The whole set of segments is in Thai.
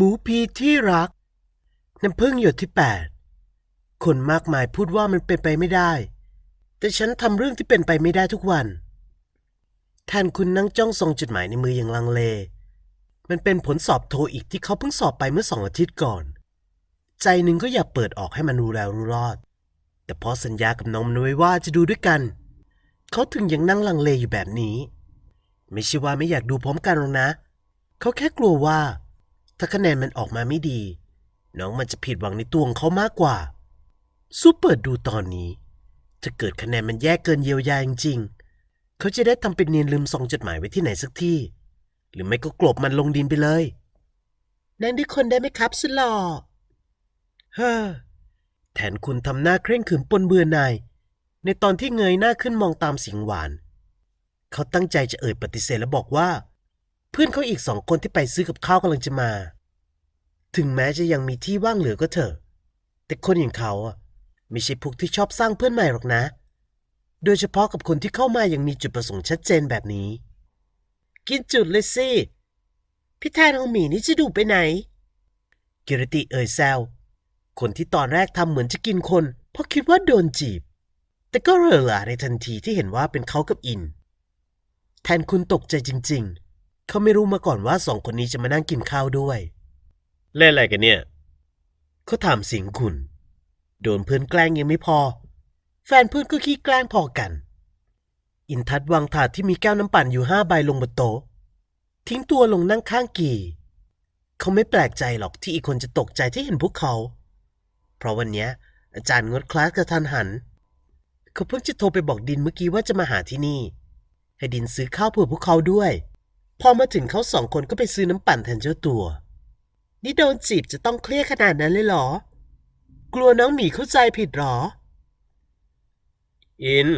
หมูพีที่รัก น้ำพึ่งหยดที่แปดคนมากมายพูดว่ามันเป็นไปไม่ได้ แต่ฉันทำเรื่องที่เป็นไปไม่ได้ทุกวันแทนคุณนั่งจ้องส่งจดหมายในมืออย่างลังเล มันเป็นผลสอบโทอีกที่เขาเพิ่งสอบไปเมื่อสองอาทิตย์ก่อน ใจหนึ่งก็อยากเปิดออกให้มันรู้แล้วรู้รอด แต่พอสัญญากับน้องมันไว้ว่าจะดูด้วยกัน เขาถึงยังนั่งลังเลอยู่แบบนี้ ไม่ใช่ว่าไม่อยากดูพร้อมกันหรอกนะ เขาแค่กลัวว่า ถ้าคะแนนมันออกมาไม่ดี น้องมันจะผิดหวังในตัวของเขามากกว่าสู้เปิดดูตอนนี้ ถ้าเกิดคะแนนมันแย่เกินเยียวยาจริงๆเขาจะได้ทำเป็นเนียนลืมซองจดหมายไว้ที่ไหนสักที่ หรือไม่ก็กลบมันลงดินไปเลยนั่งด้วยคนได้ไหมครับสุดหล่อเฮ้อแทนคุณทำหน้าเคร่งขรึมปนเบื่อหน่ายในตอนที่เงยหน้าขึ้นมองตามเสียงหวาน เขาตั้งใจจะเอ่ยปฏิเสธและบอกว่า เพื่อนเขาอีกสองคนที่ไปซื้อกับข้าวกำลังจะมา ถึงแม้จะยังมีที่ว่างเหลือก็เถอะ แต่คนอย่างเขาอะไม่ใช่พวกที่ชอบสร้างเพื่อนใหม่หรอกนะ โดยเฉพาะกับคนที่เข้ามาอย่างมีจุดประสงค์ชัดเจนแบบนี้ กินจุดเลยสิ พี่แทนของหมีนี่จะดูไปไหน กิรติเอ่ยแซว คนที่ตอนแรกทำเหมือนจะกินคน เพราะคิดว่าโดนจีบ แต่ก็เรอหลาในทันทีที่เห็นว่าเป็นเขากับอิน แทนคุณตกใจจริง ๆ เขาไม่รู้มาก่อนว่าสองคนนี้จะมานั่งกินข้าวด้วย เล่นอะไรกันเนี่ย เขาถามเสียงคุณ โดนเพื่อนแกล้งยังไม่พอ แฟนเพื่อนก็ขี้แกล้งพอกัน อินทัศน์วางถาดที่มีแก้วน้ำปั่นอยู่ห้าใบลงบนโต๊ะ ทิ้งตัวลงนั่งข้างกีเขาไม่แปลกใจหรอกที่อีกคนจะตกใจที่เห็นพวกเขา เพราะวันเนี้ยอาจารย์งดคลาสกระทันหัน เขาเพิ่งจะโทรไปบอกดินเมื่อกี้ว่าจะมาหาที่นี่ ให้ดินซื้อข้าวเผื่อพวกเขาด้วย พอมาถึงเขาสองคนก็ไปซื้อน้ำปั่นแทนเจ้าตัว นี่โดนจีบจะต้องเครียดขนาดนั้นเลยเหรอ กลัวน้องหมีเข้าใจผิดหรอ อิน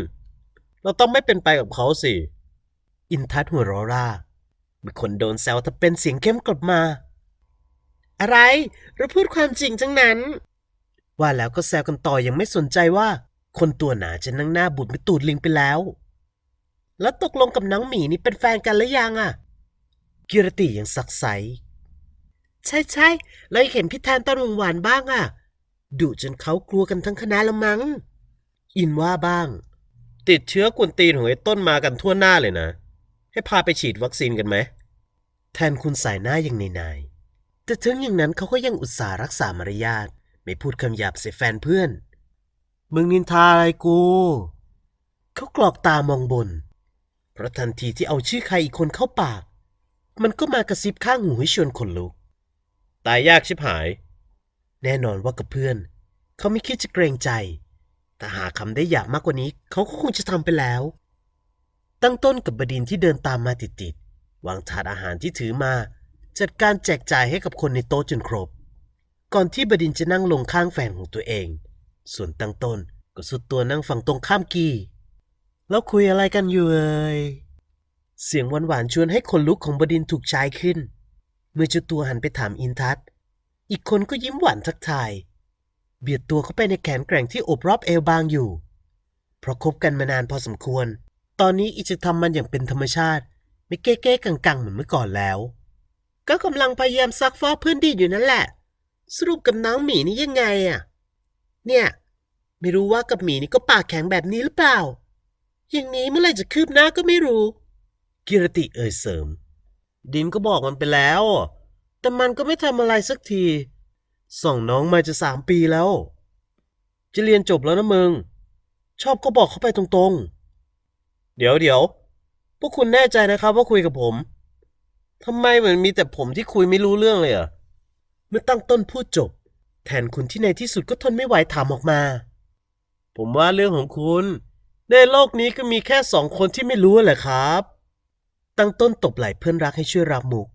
เราต้องไม่เป็นไปกับเขาสิ อินทัศน์หัวเรอร่ามีคนโดนแซวถ้าเป็นเสียงเข้มกลับมา อะไร เราพูดความจริงจังนั้น ว่าแล้วก็แซวกันต่อยังไม่สนใจว่า คนตัวหนาจะนั่งหน้าบุดไปตูดลิงไปแล้ว แล้วตกลงกับน้องหมีนี่เป็นแฟนกันหรือยังอะ กิรติยังสักใส ใช่ใช่ๆเราเห็นพี่แทนตอนหวานๆบ้างอะดุจนเขากลัวกันทั้งคณะละมั้ง อินว่าบ้าง ติดเชื้อกวนตีนของไอ้ต้นมากันทั่วหน้าเลยนะ ให้พาไปฉีดวัคซีนกันไหม แทนคุณสายหน้าอย่างนายๆแต่ถึงอย่างนั้นเขาก็ยังอุตส่าห์รักษามารยาท ไม่พูดคำหยาบใส่แฟนเพื่อน มึงนินทาอะไรกู เขากรอกตามองบน เพราะทันทีที่เอาชื่อใครอีกคนเข้าปาก มันก็มากระซิบข้างหูให้ชวนขนลุก ตายยากชิบหาย แน่นอนว่ากับเพื่อน เขาไม่คิดจะเกรงใจ แต่หาคำได้ยาบมากกว่านี้ เขาก็คงจะทำไปแล้ว ตั้งต้นกับบดินที่เดินตามมาติดๆวางถาดอาหารที่ถือมา จัดการแจกจ่ายให้กับคนในโต๊ะจนครบ ก่อนที่บดินจะนั่งลงข้างแฟนของตัวเอง ส่วนตั้งต้นก็สุดตัวนั่งฝั่งตรงข้ามกีแล้วคุยอะไรกันอยู่เอ่ย เสียงหวานๆชวนให้คนลุกของบดินทร์ถูกชายขึ้น เมื่อเจ้าตัวหันไปถามอินทัศอีกคนก็ยิ้มหวานทักทาย เบียดตัวเข้าไปในแขนแกร่งที่โอบรอบเอวบางอยู่ เพราะคบกันมานานพอสมควร ตอนนี้อีจะทำมันอย่างเป็นธรรมชาติ ไม่เก้ๆกังๆเหมือนเมื่อก่อนแล้ว ก็กำลังพยายามซักฟอกเพื่อนดีอยู่นั่นแหละ สรุปกับน้องหมีนี่ยังไงอะเนี่ย ไม่รู้ว่ากับหมีนี่ก็ปากแข็งแบบนี้หรือเปล่า อย่างนี้เมื่อไหร่จะคืบหน้าก็ไม่รู้ กิรติเอ่ยเสริม ดินก็บอกมันไปแล้ว แต่มันก็ไม่ทำอะไรสักทีส่งน้องมาจะสามปีแล้ว จะเรียนจบแล้วนะมึง ชอบก็บอกเขาไปตรงๆ เดี๋ยวเดี๋ยวพวกคุณแน่ใจนะครับว่าคุยกับผมทำไมเหมือนมีแต่ผมที่คุยไม่รู้เรื่องเลยอะเมื่อตั้งต้นพูดจบ แทนคุณที่ในที่สุดก็ทนไม่ไหวถามออกมา ผมว่าเรื่องของคุณ ในโลกนี้ก็มีแค่สองคนที่ไม่รู้แหละครับ ตั้งต้นตบไหล่เพื่อนรักให้ช่วยรับมุก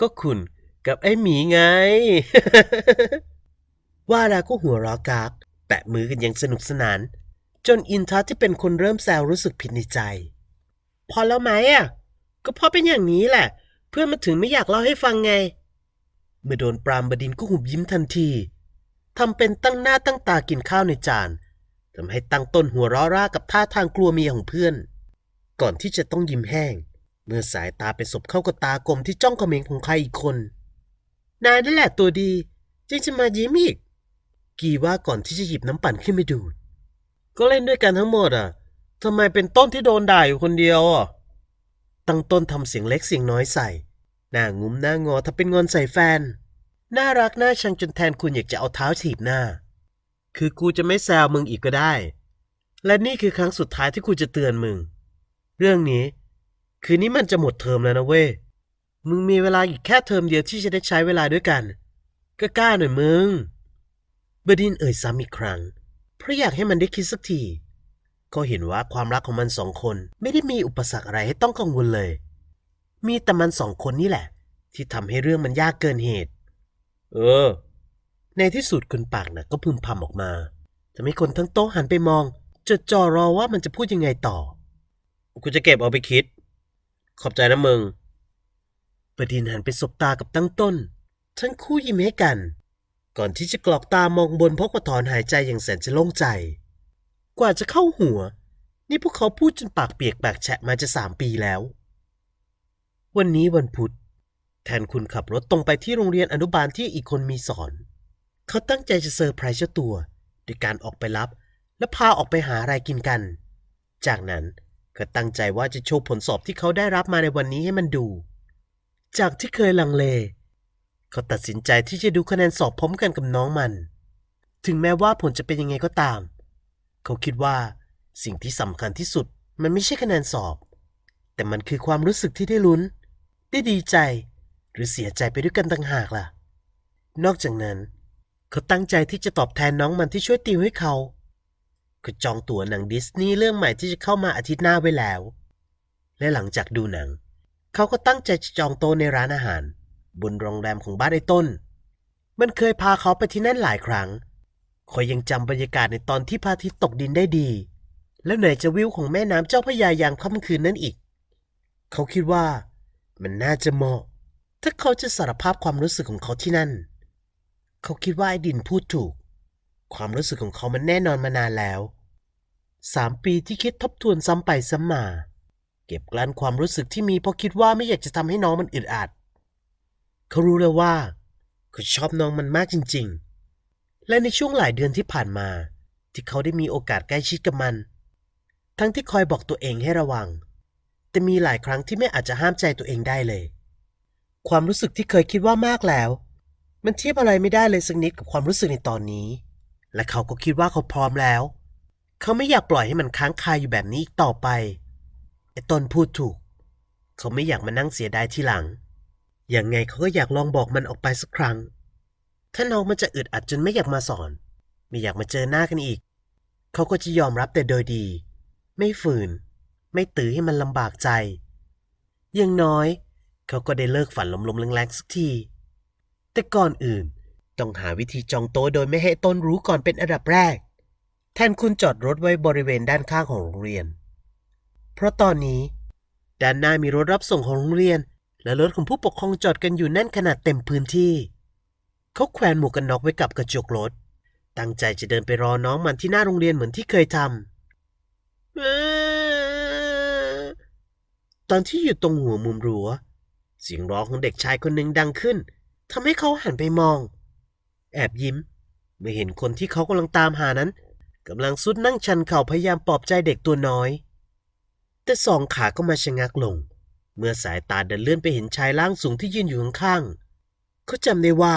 ก็คุณกับไอ้หมีไง ว่าแล้วก็หัวเราะกาก แปะมือกันอย่างสนุกสนาน จนอินทัศที่เป็นคนเริ่มแซวรู้สึกผิดในใจ พอแล้วไหมอะ ก็พราะเป็นอย่างนี้แหละ เพื่อนมาถึงไม่อยากเล่าให้ฟังไง เมื่อโดนปรามบดินก็หุบยิ้มทันทีทำเป็นตั้งหน้าตั้งตากินข้าวในจานทำให้ตั้งต้นหัวเราะร่ากับท่าทางกลัวเมียของเพื่อน ก่อนที่จะต้องยิ้มแห้ง เมื่อสายตาไปสบเข้ากับตากลมที่จ้องเขม็งของใครอีกคน นายนั่นแหละตัวดีจึงจะมายิ้มอีก กีว่าก่อนที่จะหยิบน้ำปั่นขึ้นไปดูด ก็เล่นด้วยกันทั้งหมดอะทำไมเป็นต้นที่โดนด่าอยู่คนเดียวอะ ตั้งต้นทำเสียงเล็กเสียงน้อยใส่ หน้างุ้มหน้างอถ้าเป็นงอนใส่แฟน น่ารักน่าชังจนแทนคุณอยากจะเอาเท้าถีบหน้า คือกูจะไม่แซวมึงอีกก็ได้ และนี่คือครั้งสุดท้ายที่กูจะเตือนมึง เรื่องนี้ คืนนี้มันจะหมดเทอมแล้วนะเว้ย มึงมีเวลาอีกแค่เทอมเดียวที่จะได้ใช้เวลาด้วยกัน ก็กล้าหน่อยมึง บดินเอ่ยซ้ำอีกครั้ง เพราะอยากให้มันได้คิดสักที ก็เห็นว่าความรักของมันสองคนไม่ได้มีอุปสรรคอะไรให้ต้องกังวลเลย มีแต่มันสองคนนี่แหละ ที่ทำให้เรื่องมันยากเกินเหตุ เออ ในที่สุดคุณปากน่ะก็พึมพำออกมาทำให้คนทั้งโต๊ะหันไปมองจดจ่อรอว่ามันจะพูดยังไงต่อ กูจะเก็บเอาไปคิด ขอบใจนะมึงประดินหันไปสบตากับตั้งต้น ทั้งคู่ยิ้มให้กัน ก่อนที่จะกรอกตามองบนพกว่าถอนหายใจอย่างแสนจะโล่งใจ กว่าจะเข้าหัว นี่พวกเขาพูดจนปากเปียกปากแฉะมาจะสามปีแล้ว วันนี้วันพุธแทนคุณขับรถตรงไปที่โรงเรียนอนุบาลที่อีกคนมีสอน เขาตั้งใจจะเซอร์ไพรส์เจ้าตัวโดยการออกไปรับ และพาออกไปหาอะไรกินกัน จากนั้น ก็ตั้งใจว่าจะโชว์ผลสอบที่เขาได้รับมาในวันนี้ให้มันดู จากที่เคยลังเล เขาตัดสินใจที่จะดูคะแนนสอบพร้อมกันกับน้องมัน ถึงแม้ว่าผลจะเป็นยังไงก็ตาม เขาคิดว่าสิ่งที่สำคัญที่สุดมันไม่ใช่คะแนนสอบ แต่มันคือความรู้สึกที่ได้ลุ้น ได้ดีใจ หรือเสียใจไปด้วยกันต่างหากล่ะ นอกจากนั้น เขาตั้งใจที่จะตอบแทนน้องมันที่ช่วยติวให้เขา เขาจองตั๋วหนังดิสนีย์เรื่องใหม่ที่จะเข้ามาอาทิตย์หน้าไว้แล้ว และหลังจากดูหนัง เขาก็ตั้งใจจะจองโต๊ะในร้านอาหาร บนโรงแรมของบ้านไอ้ต้น มันเคยพาเขาไปที่นั่นหลายครั้งคอยยังจำบรรยากาศในตอนที่พระอาทิตย์ตกดินได้ดี แล้วไหนจะวิวของแม่น้ำเจ้าพระยายามค่ำคืนนั้นอีก เขาคิดว่า มันน่าจะเหมาะ ถ้าเขาจะสารภาพความรู้สึกของเขาที่นั่น เขาคิดว่าไอ้ดินพูดถูก ความรู้สึกของเขามันแน่นอนมานานแล้วสามปีที่คิดทบทวนซ้ำไปซ้ำมา เก็บกลั้นความรู้สึกที่มีเพราะคิดว่าไม่อยากจะทำให้น้องมันอึดอัด เขารู้แล้วว่าเขาชอบน้องมันมากจริง ๆ และในช่วงหลายเดือนที่ผ่านมา ที่เขาได้มีโอกาสใกล้ชิดกับมัน ทั้งที่คอยบอกตัวเองให้ระวัง แต่มีหลายครั้งที่ไม่อาจจะห้ามใจตัวเองได้เลย ความรู้สึกที่เคยคิดว่ามากแล้ว มันเทียบอะไรไม่ได้เลยสักนิดกับความรู้สึกในตอนนี้ และเขาก็คิดว่าเขาพร้อมแล้ว เขาไม่อยากปล่อยให้มันค้างคาอยู่แบบนี้อีกต่อไปไอ้ต้นพูดถูก เขาไม่อยากมานั่งเสียดายทีหลัง อย่างไงเขาก็อยากลองบอกมันออกไปสักครั้ง ถ้าน้องมันจะอึดอัดจนไม่อยากมาสอน ไม่อยากมาเจอหน้ากันอีก เขาก็จะยอมรับแต่โดยดี ไม่ฝืน ไม่ตื้อให้มันลำบากใจ อย่างน้อย เขาก็ได้เลิกฝันลมๆแรงๆสักที แต่ก่อนอื่น ต้องหาวิธีจองโต๊ะโดยไม่ให้ต้นรู้ก่อนเป็นอันดับแรก แทนคุณจอดรถไว้บริเวณด้านข้างของโรงเรียน เพราะตอนนี้ ด้านหน้ามีรถรับส่งของโรงเรียน และรถของผู้ปกครองจอดกันอยู่แน่นขนาดเต็มพื้นที่ เขาแขวนหมวกกันน็อกไว้กับกระจกรถ ตั้งใจจะเดินไปรอน้องมันที่หน้าโรงเรียนเหมือนที่เคยทำตอนที่อยู่ตรงหัวมุมรั้วเสียงร้องของเด็กชายคนหนึ่งดังขึ้นทำให้เขาหันไปมอง แอบยิ้ม เมื่อเห็นคนที่เขากำลังตามหานั้นกำลังสุดนั่งชันเข่าพยายามปลอบใจเด็กตัวน้อย แต่สองขาก็มาชะงักลง เมื่อสายตาเดินเลื่อนไปเห็นชายร่างสูงที่ยืนอยู่ข้างๆเขาจำได้ว่า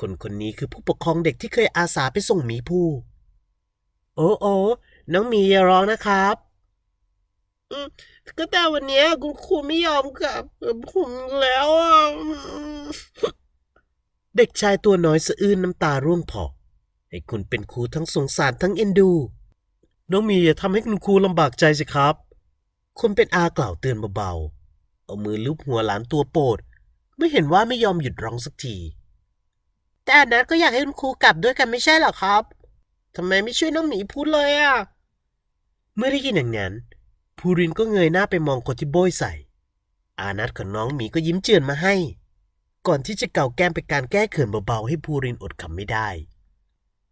คนคนนี้คือผู้ปกครองเด็กที่เคยอาสาไปส่งหมีผู้ โอ้โอ้น้องหมีอย่าร้องนะครับอืมก็แต่วันนี้คุณครูไม่ยอมกลับผมแล้วอะ เด็กชายตัวน้อยสะอื้นน้ำตาร่วงผอกให้คุณเป็นครูทั้งสงสารทั้งเอ็นดู น้องมีอย่าทำให้คุณครูลำบากใจสิครับ คนเป็นอากล่าวเตือนเบาๆ เอามือลูบหัวหลานตัวโปรดไม่เห็นว่าไม่ยอมหยุดร้องสักที แต่อนัทก็อยากให้คุณครูกลับด้วยกันไม่ใช่หรอครับทำไมไม่ช่วยน้องหมีพูดเลยอะ เมื่อได้ยินอย่างนั้น ภูรินก็เงยหน้าไปมองคนที่โบยใส่ อานัทกับน้องหมีก็ยิ้มเจือนมาให้ ก่อนที่จะเก่าแก้มเป็นการแก้เขินเบาๆให้ภูรินอดขำไม่ได้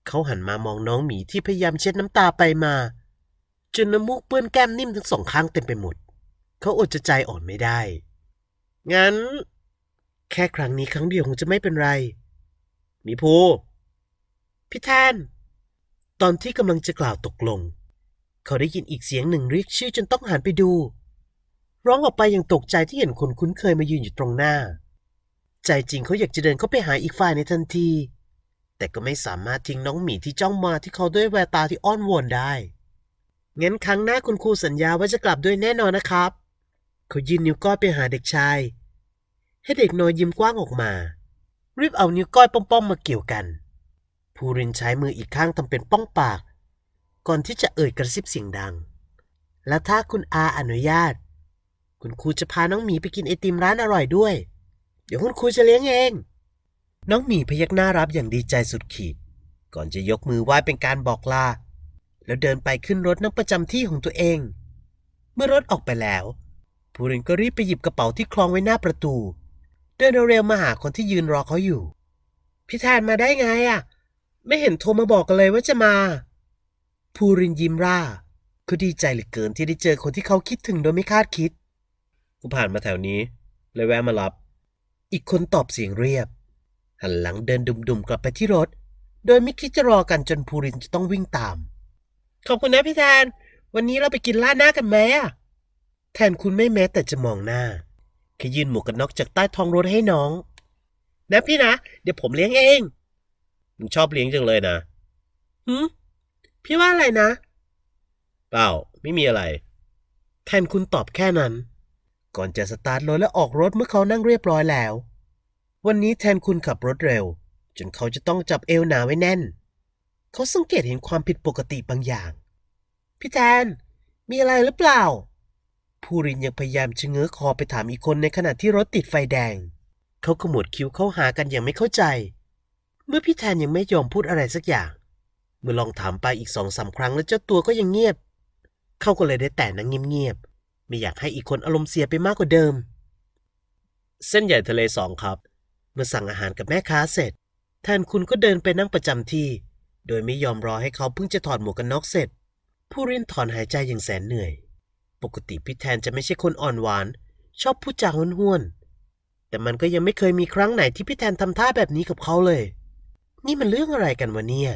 เขาหันมามองน้องหมีที่พยายามเช็ดน้ำตาไปมา จนน้ำมูกเปื้อนแก้มนิ่มทั้งสองข้างเต็มไปหมด เขาอดจะใจอ่อนไม่ได้ งั้น แค่ครั้งนี้ครั้งเดียวคงจะไม่เป็นไรหมีภูพี่แทน ตอนที่กำลังจะกล่าวตกลง เขาได้ยินอีกเสียงหนึ่งเรียกชื่อจนต้องหันไปดู ร้องออกไปอย่างตกใจที่เห็นคนคุ้นเคยมายืนอยู่ตรงหน้า ใจจริงเขาอยากจะเดินเข้าไปหาอีกฝ่ายในทันที แต่ก็ไม่สามารถทิ้งน้องหมีที่จ้องมาที่เขาด้วยแววตาที่อ้อนวอนได้ งั้นครั้งหน้าคุณครูสัญญาว่าจะกลับด้วยแน่นอนนะครับ เขายื่นนิ้วก้อยไปหาเด็กชาย ให้เด็กน้อยยิ้มกว้างออกมา รีบเอานิ้วก้อยป้อมๆมาเกี่ยวกัน ภูรินใช้มืออีกข้างทำเป็นป้องปาก ก่อนที่จะเอ่ยกระซิบเสียงดัง และถ้าคุณอาอนุญาต คุณครูจะพาน้องหมีไปกินไอติมร้านอร่อยด้วย เดี๋ยวคุณครูจะเลี้ยงเอง น้องหมีพยักหน้ารับอย่างดีใจสุดขีด ก่อนจะยกมือไหว้เป็นการบอกลา แล้วเดินไปขึ้นรถนั่งประจำที่ของตัวเอง เมื่อรถออกไปแล้วภูรินก็รีบไปหยิบกระเป๋าที่คล้องไว้หน้าประตู เดินเร็วมาหาคนที่ยืนรอเขาอยู่ พี่แทนมาได้ไงอะ ไม่เห็นโทรมาบอกกันเลยว่าจะมา ภูรินยิ้มร่าเขาดีใจเหลือเกินที่ได้เจอคนที่เขาคิดถึงโดยไม่คาดคิด กูผ่านมาแถวนี้เลยแวะมารับ อีกคนตอบเสียงเรียบ หันหลังเดินดุมๆกลับไปที่รถ โดยไม่คิดจะรอกันจนภูรินจะต้องวิ่งตาม ขอบคุณนะพี่แทน วันนี้เราไปกินร้าหน้ากันไหมอะแทนคุณไม่แม้แต่จะมองหน้าแค่ยื่นหมวกกันน็อกจากใต้ท้องรถให้น้อง นะพี่นะ เดี๋ยวผมเลี้ยงเองมึงชอบเลี้ยงจังเลยนะหืมพี่ว่าอะไรนะ เปล่า ไม่มีอะไร แทนคุณตอบแค่นั้น ก่อนจะสตาร์ทรถและออกรถเมื่อเขานั่งเรียบร้อยแล้ว วันนี้แทนคุณขับรถเร็ว จนเขาจะต้องจับเอวหนาไว้แน่น เขาสังเกตเห็นความผิดปกติบางอย่าง พี่แทน มีอะไรหรือเปล่าภูรินยังพยายามชะเง้อคอไปถามอีกคนในขณะที่รถติดไฟแดง เขาขมวดคิ้วเข้าหากันอย่างไม่เข้าใจ เมื่อพี่แทนยังไม่ยอมพูดอะไรสักอย่าง เมื่อลองถามไปอีกสองสามครั้งแล้วเจ้าตัวก็ยังเงียบ เขาก็เลยได้แต่นั่งเงียบๆ ไม่อยากให้อีกคนอารมณ์เสียไปมากกว่าเดิม เส้นใหญ่ทะเลสองครับ เมื่อสั่งอาหารกับแม่ค้าเสร็จ แทนคุณก็เดินไปนั่งประจำที่ โดยไม่ยอมรอให้เขาเพิ่งจะถอดหมวกกันน็อกเสร็จ ผู้รินถอนหายใจอย่างแสนเหนื่อย ปกติพี่แทนจะไม่ใช่คนอ่อนหวาน ชอบพูดจาห้วนๆแต่มันก็ยังไม่เคยมีครั้งไหนที่พี่แทนทำท่าแบบนี้กับเขาเลย นี่มันเรื่องอะไรกันวะเนี่ย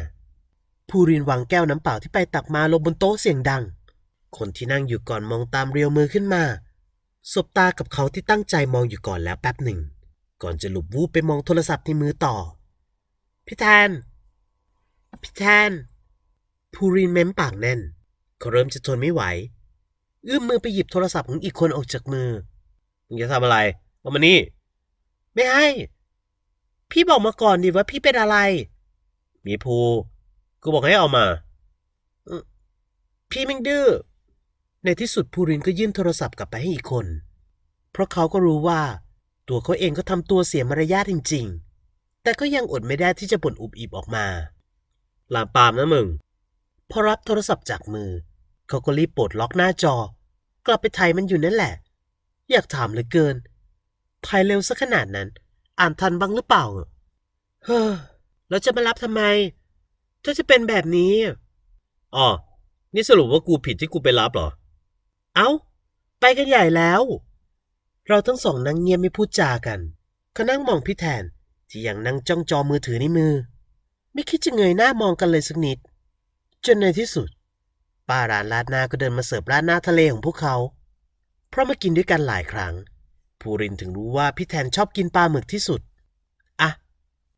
ผู้รินวางแก้วน้ำเปล่าที่ไปตักมาลงบนโต๊ะเสียงดัง คนที่นั่งอยู่ก่อนมองตามเรียวมือขึ้นมา สบตากับเขาที่ตั้งใจมองอยู่ก่อนแล้วแป๊บหนึ่ง ก่อนจะหลุบวูบไปมองโทรศัพท์ในมือต่อ พี่แทน พี่แทน ภูรินเม้มปากแน่น เขาเริ่มจะทนไม่ไหว เอื้อมมือไปหยิบโทรศัพท์ของอีกคนออกจากมือ มึงจะทำอะไรเอามานี่ ไม่ให้ พี่บอกมาก่อนดิว่าพี่เป็นอะไร มีภู กูบอกให้เอามา พี่ม่งดื้อ ในที่สุดภูรินก็ยื่นโทรศัพท์กลับไปให้อีกคน เพราะเขาก็รู้ว่า ตัวเขาเองก็ทำตัวเสียมารยาทจริง ๆ แต่ก็ยังอดไม่ได้ที่จะบ่นอุบอิบออกมาลาปามนะมึง พอรับโทรศัพท์จากมือ เขาก็รีบปลดล็อกหน้าจอ กลับไปไทยมันอยู่นั่นแหละ อยากถามเหลือเกินไทยเร็วซะขนาดนั้น อ่านทันบ้างหรือเปล่า เฮ้อแล้วจะมารับทำไม ถ้าจะเป็นแบบนี้อ๋อนี่สรุปว่ากูผิดที่กูไปรับเหรอ เอ้า ไปกันใหญ่แล้ว เราทั้งสองนั่งเงียบไม่พูดจากันเขานั่งมองพี่แทนที่ยังนั่งจ้องจอมือถือในมือ ไม่คิดจะเงยหน้ามองกันเลยสักนิด จนในที่สุด ป้าร้านราดหน้าก็เดินมาเสิร์ฟราดหน้าทะเลของพวกเขา เพราะมากินด้วยกันหลายครั้ง ภูรินถึงรู้ว่าพี่แทนชอบกินปลาหมึกที่สุดอะ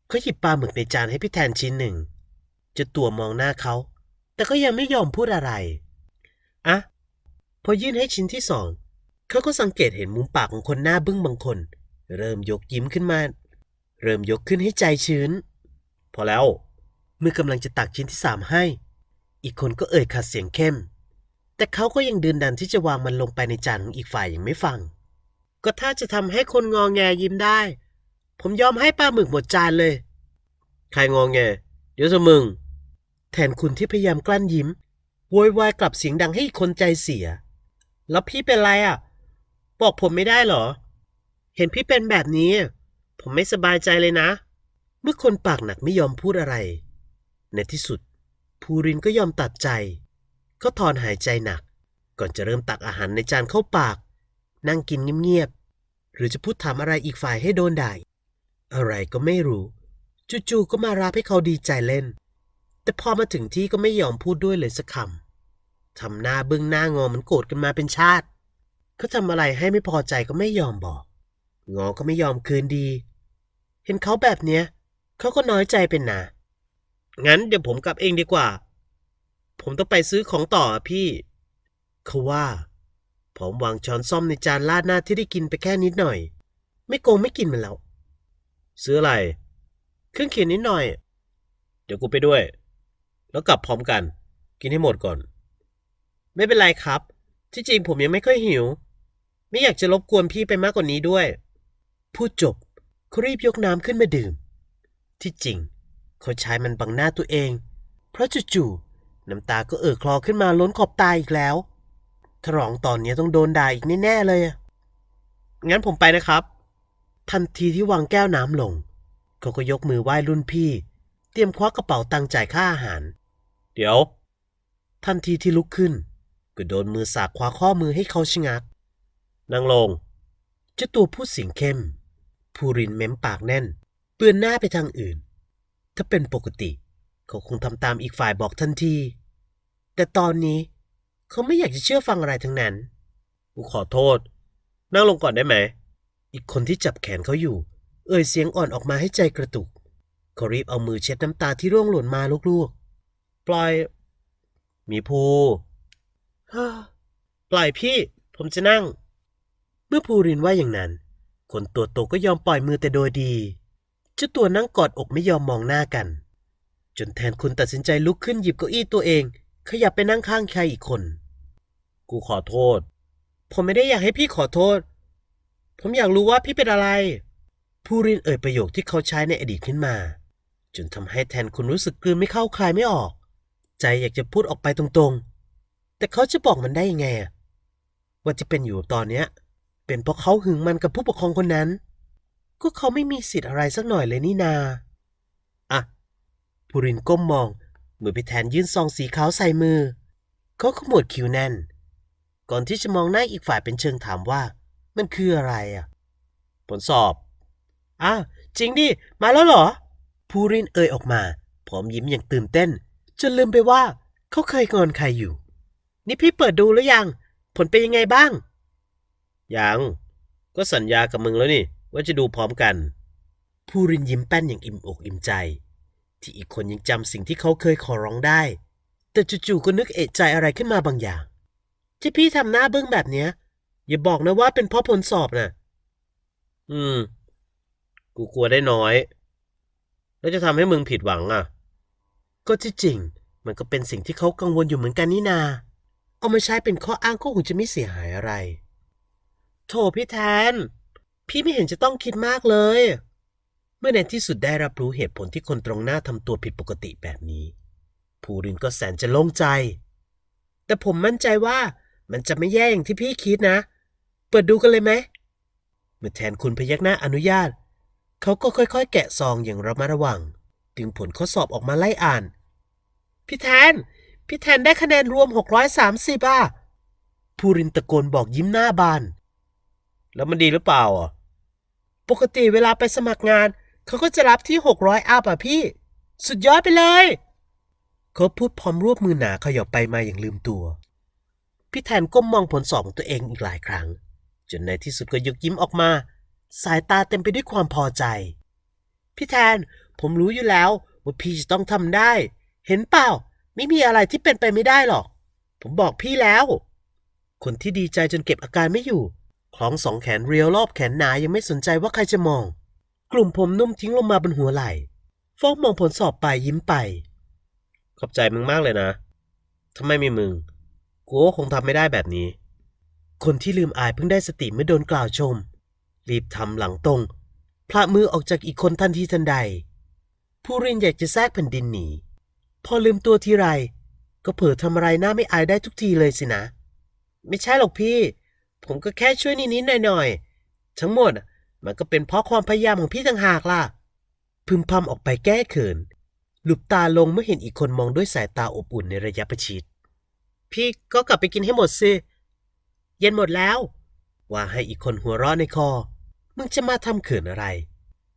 เขาหยิบปลาหมึกในจานให้พี่แทนชิ้นหนึ่งจะตัวมองหน้าเขา แต่ก็ยังไม่ยอมพูดอะไร อะ พอยื่นให้ชิ้นที่สอง เขาก็สังเกตเห็นมุมปากของคนหน้าบึ้งบางคน เริ่มยกยิ้มขึ้นมา เริ่มยกขึ้นให้ใจชื้น พอแล้ว เมื่อกำลังจะตักชิ้นที่สามให้ อีกคนก็เอ่ยขัดเสียงเข้ม แต่เขาก็ยังดืนดันที่จะวางมันลงไปในจานของอีกฝ่ายอย่างไม่ฟัง ก็ถ้าจะทำให้คนงอแงยิ้มได้ ผมยอมให้ปลาหมึกหมดจานเลย ใครงองแง เดี๋ยวจะมึงแทนคุณที่พยายามกลั้นยิ้มโวยวายกลับเสียงดังให้อีกคนใจเสีย แล้วพี่เป็นไรอะ บอกผมไม่ได้เหรอ เห็นพี่เป็นแบบนี้ ผมไม่สบายใจเลยนะ เมื่อคนปากหนักไม่ยอมพูดอะไร ในที่สุด ภูรินก็ยอมตัดใจ เขาถอนหายใจหนัก ก่อนจะเริ่มตักอาหารในจานเข้าปาก นั่งกินเงียบๆ หรือจะพูดถามอะไรอีกฝ่ายให้โดนด่าอะไรก็ไม่รู้ จู่ๆก็มารับให้เขาดีใจเล่น แต่พอมาถึงที่ก็ไม่ยอมพูดด้วยเลยสักคำ ทำหน้าบึ้งหน้างอเหมันโกรธกันมาเป็นชาติ เขาทำอะไรให้ไม่พอใจก็ไม่ยอมบอก งอก็ไม่ยอมคืนดี เห็นเขาแบบเนี้ยเขาก็น้อยใจเป็นหนางั้นเดี๋ยวผมกลับเองดีกว่า ผมต้องไปซื้อของต่อพี่ เขาว่า ผมวางช้อนซ่อมในจานราดหน้าที่ได้กินไปแค่นิดหน่อย ไม่โกงไม่กินมันแล้ว ซื้ออะไรเครื่องเขียนนิดหน่อย เดี๋ยวกูไปด้วย แล้วกลับพร้อมกัน กินให้หมดก่อน ไม่เป็นไรครับ ที่จริงผมยังไม่ค่อยหิว ไม่อยากจะรบกวนพี่ไปมากกว่านี้ด้วย พูดจบเขารีบยกน้ำขึ้นมาดื่ม ที่จริง เขาใช้มันบังหน้าตัวเอง เพราะจู่ๆน้ำตาก็เอ่อคลอขึ้นมาล้นขอบตาอีกแล้วถ้าร้องตอนนี้ต้องโดนด่าอีกแน่ๆเลยอะงั้นผมไปนะครับ ทันทีที่วางแก้วน้ำลง เขาก็ยกมือไหว้รุ่นพี่ เตรียมควักกระเป๋าตังค์จ่ายค่าอาหาร เดี๋ยว ทันทีที่ลุกขึ้น ก็โดนมือสากคว้าข้อมือให้เขาชะงักนั่งลงเจ้าตัวพูดเสียงเข้ม ภูรินเม้มปากแน่น เปือนหน้าไปทางอื่น ถ้าเป็นปกติ เขาคงทำตามอีกฝ่ายบอกทันที แต่ตอนนี้ เขาไม่อยากจะเชื่อฟังอะไรทั้งนั้นกูขอโทษ นั่งลงก่อนได้ไหม อีกคนที่จับแขนเขาอยู่ เอ่ยเสียงอ่อนออกมาให้ใจกระตุก เขารีบเอามือเช็ดน้ำตาที่ร่วงหล่นมาลวกๆ ปล่อย มีภู ปล่อยพี่ ผมจะนั่ง เมื่อภูรินว่าอย่างนั้น คนตัวโตก็ยอมปล่อยมือแต่โดยดีเจ้าตัวนั่งกอดอกไม่ยอมมองหน้ากัน จนแทนคุณตัดสินใจลุกขึ้นหยิบเก้าอี้ตัวเอง ขยับไปนั่งข้างใครอีกคน กูขอโทษ ผมไม่ได้อยากให้พี่ขอโทษ ผมอยากรู้ว่าพี่เป็นอะไร ภูรินเอ่ยประโยคที่เขาใช้ในอดีตขึ้นมา จนทำให้แทนคุณรู้สึกกลืนไม่เข้าคลายไม่ออก ใจอยากจะพูดออกไปตรงๆ แต่เขาจะบอกมันได้ยังไงอะว่าจะเป็นอยู่ตอนเนี้ย เป็นเพราะเขาหึงมันกับผู้ปกครองคนนั้น ก็เขาไม่มีสิทธิ์อะไรสักหน่อยเลยนี่นา อะภูรินก้มมองเมื่อไปแทนยื่นซองสีขาวใส่มือ เขาขมวดคิ้วแน่น ก่อนที่จะมองหน้าอีกฝ่ายเป็นเชิงถามว่า มันคืออะไรอะ ผลสอบ อ้าวจริงดิ มาแล้วเหรอภูรินเอ่ยออกมา พร้อมยิ้มอย่างตื่นเต้น จนลืมไปว่า เขาเคยงอนใครอยู่ นี่พี่เปิดดูหรือยัง ผลเป็นยังไงบ้าง ยัง ก็สัญญากับมึงแล้วนี่ ว่าจะดูพร้อมกัน ภูรินยิ้มแป้นอย่างอิ่มอกอิ่มใจ ที่อีกคนยังจำสิ่งที่เขาเคยขอร้องได้ แต่จู่ๆก็นึกเอะใจอะไรขึ้นมาบางอย่าง ที่พี่ทำหน้าบึ้งแบบเนี้ย อย่าบอกนะว่าเป็นเพราะผลสอบน่ะ อืม กูกลัวได้น้อย แล้วจะทำให้มึงผิดหวังอะ ก็ที่จริง มันก็เป็นสิ่งที่เขากังวลอยู่เหมือนกันนี่นา เอามาใช้เป็นข้ออ้างก็คงจะไม่เสียหายอะไร โถพี่แทน พี่ไม่เห็นจะต้องคิดมากเลย เมื่อในที่สุดได้รับรู้เหตุผลที่คนตรงหน้าทำตัวผิดปกติแบบนี้ ภูรินก็แสนจะโล่งใจ แต่ผมมั่นใจว่ามันจะไม่แย่อย่างที่พี่คิดนะ เปิดดูกันเลยไหม เมื่อแทนคุณพยักหน้าอนุญาต เขาก็ค่อยๆ แกะซองอย่างระมัดระวัง ดึงผลข้อสอบออกมาไล่อ่าน พี่แทน พี่แทนได้คะแนนรวม 630อะภูรินตะโกนบอกยิ้มหน้าบาน แล้วมันดีหรือเปล่าอะ ปกติเวลาไปสมัครงาน เขาก็จะรับที่ 600อัพอะพี่ สุดยอดไปเลยเขาพูดพร้อมรวบมือหนาขยับไปมาอย่างลืมตัว พี่แทนก้มมองผลสอบของตัวเองอีกหลายครั้ง จนในที่สุดก็ยกยิ้มออกมา สายตาเต็มไปด้วยความพอใจ พี่แทนผมรู้อยู่แล้วว่าพี่จะต้องทำได้ เห็นเปล่า ไม่มีอะไรที่เป็นไปไม่ได้หรอก ผมบอกพี่แล้ว คนที่ดีใจจนเก็บอาการไม่อยู่ คล้องสองแขนเรียวรอบแขนหนายังไม่สนใจว่าใครจะมอง กลุ่มผมนุ่มทิ้งลงมาบนหัวไหล่ฟอกมองผลสอบไปยิ้มไป ขอบใจมึงมากเลยนะถ้าไม่มีมึง กูก็คงทำไม่ได้แบบนี้ คนที่ลืมอายเพิ่งได้สติเมื่อโดนกล่าวชม รีบทำหลังตรงพระมือออกจากอีกคนทันทีทันใด ผู้เรียนอยากจะแทรกแผ่นดินหนี พอลืมตัวทีไร ก็เผลอทำอะไรหน้าไม่อายได้ทุกทีเลยสินะ ไม่ใช่หรอกพี่ ผมก็แค่ช่วยนิดๆหน่อยๆ ทั้งหมดมันก็เป็นเพราะความพยายามของพี่ต่างหากล่ะ พึมพำออกไปแก้เขิน หลุบตาลงเมื่อเห็นอีกคนมองด้วยสายตาอบอุ่นในระยะประชิด พี่ก็กลับไปกินให้หมดสิ เย็นหมดแล้ว ว่าให้อีกคนหัวเราะในคอ มึงจะมาทำเขินอะไร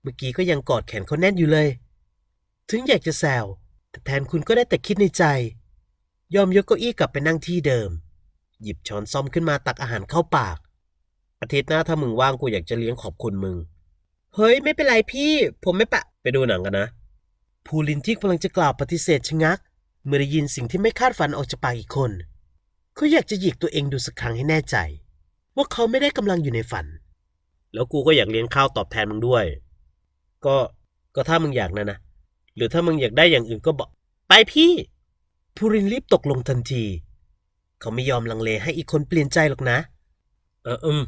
เมื่อกี้ก็ยังกอดแขนเขาแน่นอยู่เลย ถึงอยากจะแซว แต่แทนคุณก็ได้แต่คิดในใจ ยอมยกเก้าอี้กลับไปนั่งที่เดิม หยิบช้อนซ่อมขึ้นมาตักอาหารเข้าปาก อาทิตย์หน้าถ้ามึงว่างกูอยากจะเลี้ยงขอบคุณมึง เฮ้ยไม่เป็นไรพี่ ผมไม่ปะ ไปดูหนังกันนะ ภูลินที่กำลังจะกล่าวปฏิเสธชะงัก เมื่อได้ยินสิ่งที่ไม่คาดฝันออกจากปากอีกคนเขาอยากจะหยิกตัวเองดูสักครั้งให้แน่ใจ ว่าเขาไม่ได้กำลังอยู่ในฝัน แล้วกูก็อยากเลี้ยงข้าวตอบแทนมึงด้วย ก็ก็ถ้ามึงอยากนะนะ รือถ้ามึงอยากได้อย่างอื่นก็บอก ไปพี่ภูรินรีบตกลงทันที เขาไม่ยอมลังเลให้อีกคนเปลี่ยนใจหรอกนะ เอออืม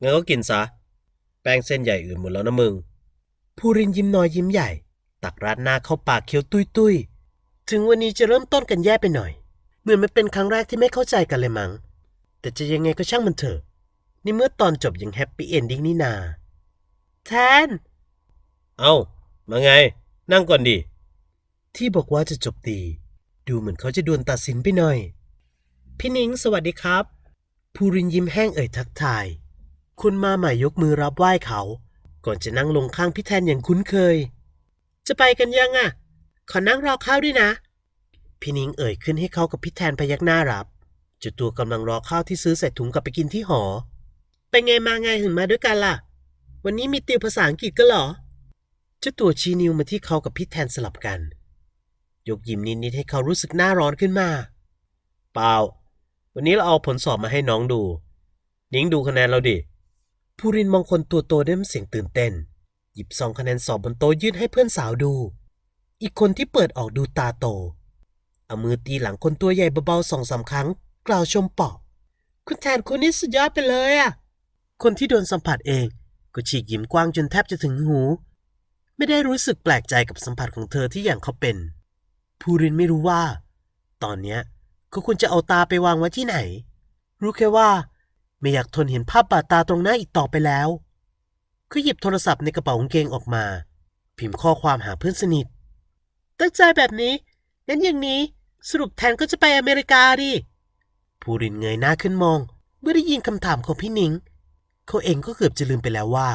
งั้นก็กินซะ แป้งเส้นใหญ่อื่นหมดแล้วนะมึงภูรินยิ้มน้อยยิ้มใหญ่ ตักราดหน้าเข้าปากเคี้ยวตุยตุยๆถึงวันนี้จะเริ่มต้นกันแย่ไปหน่อย เหมือนมันเป็นครั้งแรกที่ไม่เข้าใจกันเลยมั้งแต่จะยังไงก็ช่างมันเถอะในเมื่อตอนจบยังแฮปปี้เอนดิ้งนี่นา แทน เอ้ามาไง นั่งก่อนดิ ที่บอกว่าจะจบดีดูเหมือนเขาจะดวลตัดสินไปหน่อย พี่นิงสวัสดีครับ ภูรินยิ้มแห้งเอ่ยทักทายคุณมาใหม่ยกมือรับไหว้เขา ก่อนจะนั่งลงข้างพี่แทนอย่างคุ้นเคย จะไปกันยังอะ ขอนั่งรอข้าวด้วยนะ พี่นิงเอ่ยขึ้นให้เขากับพี่แทนพยักหน้ารับ จุดตัวกำลังรอข้าวที่ซื้อใส่ถุงกลับไปกินที่หอ ไปไงมาไงถึงมาด้วยกันล่ะ วันนี้มีติวภาษาอังกฤษก็เหรอ จ้าตัวชี้นิ้วมาที่เขากับพี่แทนสลับกัน ยกยิ้มนิดๆให้เขารู้สึกหน้าร้อนขึ้นมา เปล่า วันนี้เราเอาผลสอบมาให้น้องดู นิ้งดูคะแนนเราดิ ภูรินมองคนตัวโตด้วยน้ำเสียงตื่นเต้น หยิบซองคะแนนสอบบนโต๊ะยื่นให้เพื่อนสาวดู อีกคนที่เปิดออกดูตาโต เอามือตีหลังคนตัวใหญ่เบาๆสองสามครั้ง กล่าวชมปอกคุณแทนคุณนี่สุดยอดไปเลยอะคนที่โดนสัมผัสเอง ก็ฉีกยิ้มกว้างจนแทบจะถึงหู ไม่ได้รู้สึกแปลกใจกับสัมผัสของเธอที่อย่างเขาเป็นภูรินไม่รู้ว่า ตอนเนี้ยเขาควรจะเอาตาไปวางไว้ที่ไหน รู้แค่ว่า ไม่อยากทนเห็นภาพบาดตาตรงหน้าอีกต่อไปแล้วเขาหยิบโทรศัพท์ในกระเป๋ากางเกงออกมา พิมพ์ข้อความหาเพื่อนสนิท ตั้งใจแบบนี้งั้นอย่างนี้สรุปแทนก็จะไปอเมริกาดิภูรินเงยหน้าขึ้นมอง เมื่อได้ยินคำถามของพี่หนิง เขาเองก็เกือบจะลืมไปแล้วว่า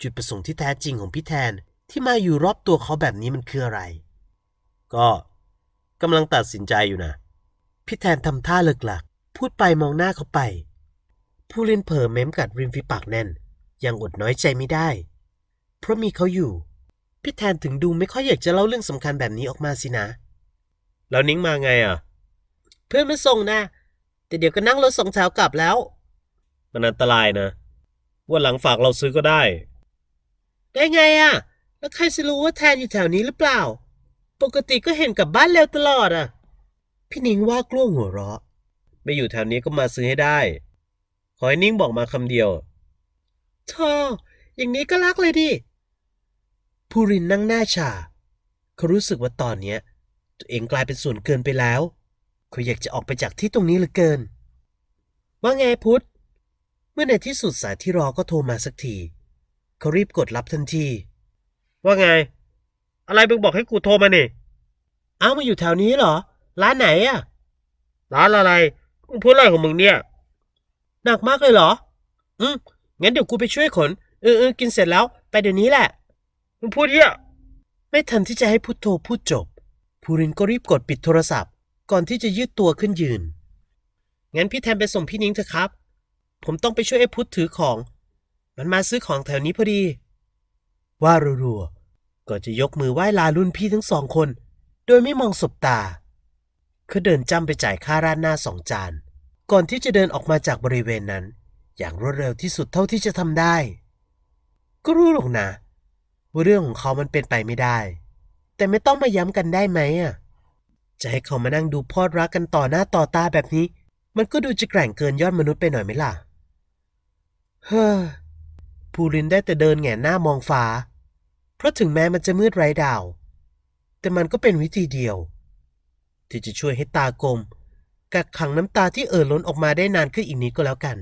จุดประสงค์ที่แท้จริงของพี่แทน ที่มาอยู่รอบตัวเขาแบบนี้มันคืออะไร ก็กำลังตัดสินใจอยู่นะ พี่แทนทำท่าเลิกหลัก พูดไปมองหน้าเขาไป ผู้เล่นเผลอเม้มกัดริมฝีปากแน่น ยังอดน้อยใจไม่ได้ เพราะมีเขาอยู่ พี่แทนถึงดูไม่ค่อยอยากจะเล่าเรื่องสำคัญแบบนี้ออกมาสินะ แล้วนิ้งมาไงอะ เพื่อนมาส่งนะ แต่เดี๋ยวก็นั่งรถสองแถวกลับแล้ว มันอันตรายนะวันหลังฝากเราซื้อก็ได้ ได้ไงอะ แล้วใครจะรู้ว่าแทนอยู่แถวนี้หรือเปล่า ปกติก็เห็นกลับบ้านเร็วตลอดอะพี่นิงว่ากลัวหัวเราะ ไม่อยู่แถวนี้ก็มาซื้อให้ได้ ขอให้นิ้งบอกมาคำเดียวเธออย่างนี้ก็รักเลยดิ ภูรินนั่งหน้าชา เขารู้สึกว่าตอนเนี้ย ตัวเองกลายเป็นส่วนเกินไปแล้ว เขาอยากจะออกไปจากที่ตรงนี้เหลือเกิน ว่าไงพุทธ เมื่อในที่สุดสายที่รอก็โทรมาสักที เขารีบกดรับทันที ว่าไง อะไรมึงบอกให้กูโทรมานี่เอ้ามาอยู่แถวนี้เหรอ ร้านไหนอะร้านอะไรมึงพูดอะไรของมึงเนี่ย หนักมากเลยเหรอ อืมงั้นเดี๋ยวกูไปช่วยขนเออเออกินเสร็จแล้ว ไปเดี๋ยวนี้แหละ มึงพูดเหี้ยไม่ทันที่จะให้พุทโธพูดจบ ภูรินก็รีบกดปิดโทรศัพท์ ก่อนที่จะยืดตัวขึ้นยืน งั้นพี่แทนไปส่งพี่นิ้งเถอะครับ ผมต้องไปช่วยไอ้พุทธถือของ มันมาซื้อของแถวนี้พอดี ว่ารัวๆ ก็จะยกมือไหว้ลารุ่นพี่ทั้งสองคน โดยไม่มองสบตา เขาเดินจ้ำไปจ่ายค่าราดหน้าสองจาน ก่อนที่จะเดินออกมาจากบริเวณนั้น อย่างรวดเร็วที่สุดเท่าที่จะทำได้ ก็รู้หรอกนะ ว่าเรื่องของเขามันเป็นไปไม่ได้ แต่ไม่ต้องมาย้ำกันได้ไหมอะ จะให้เขามานั่งดูพอดรักกันต่อหน้าต่อตาแบบนี้ มันก็ดูจะแกร่งเกินยอดมนุษย์ไปหน่อยไหมล่ะ เฮ้อภูรินได้แต่เดินแหงหน้ามองฟ้า เพราะถึงแม้มันจะมืดไร้ดาว แต่มันก็เป็นวิธีเดียว ที่จะช่วยให้ตากลมกักขังน้ำตาที่เอ่อล้นออกมาได้นานขึ้นอีกนิดก็แล้วกัน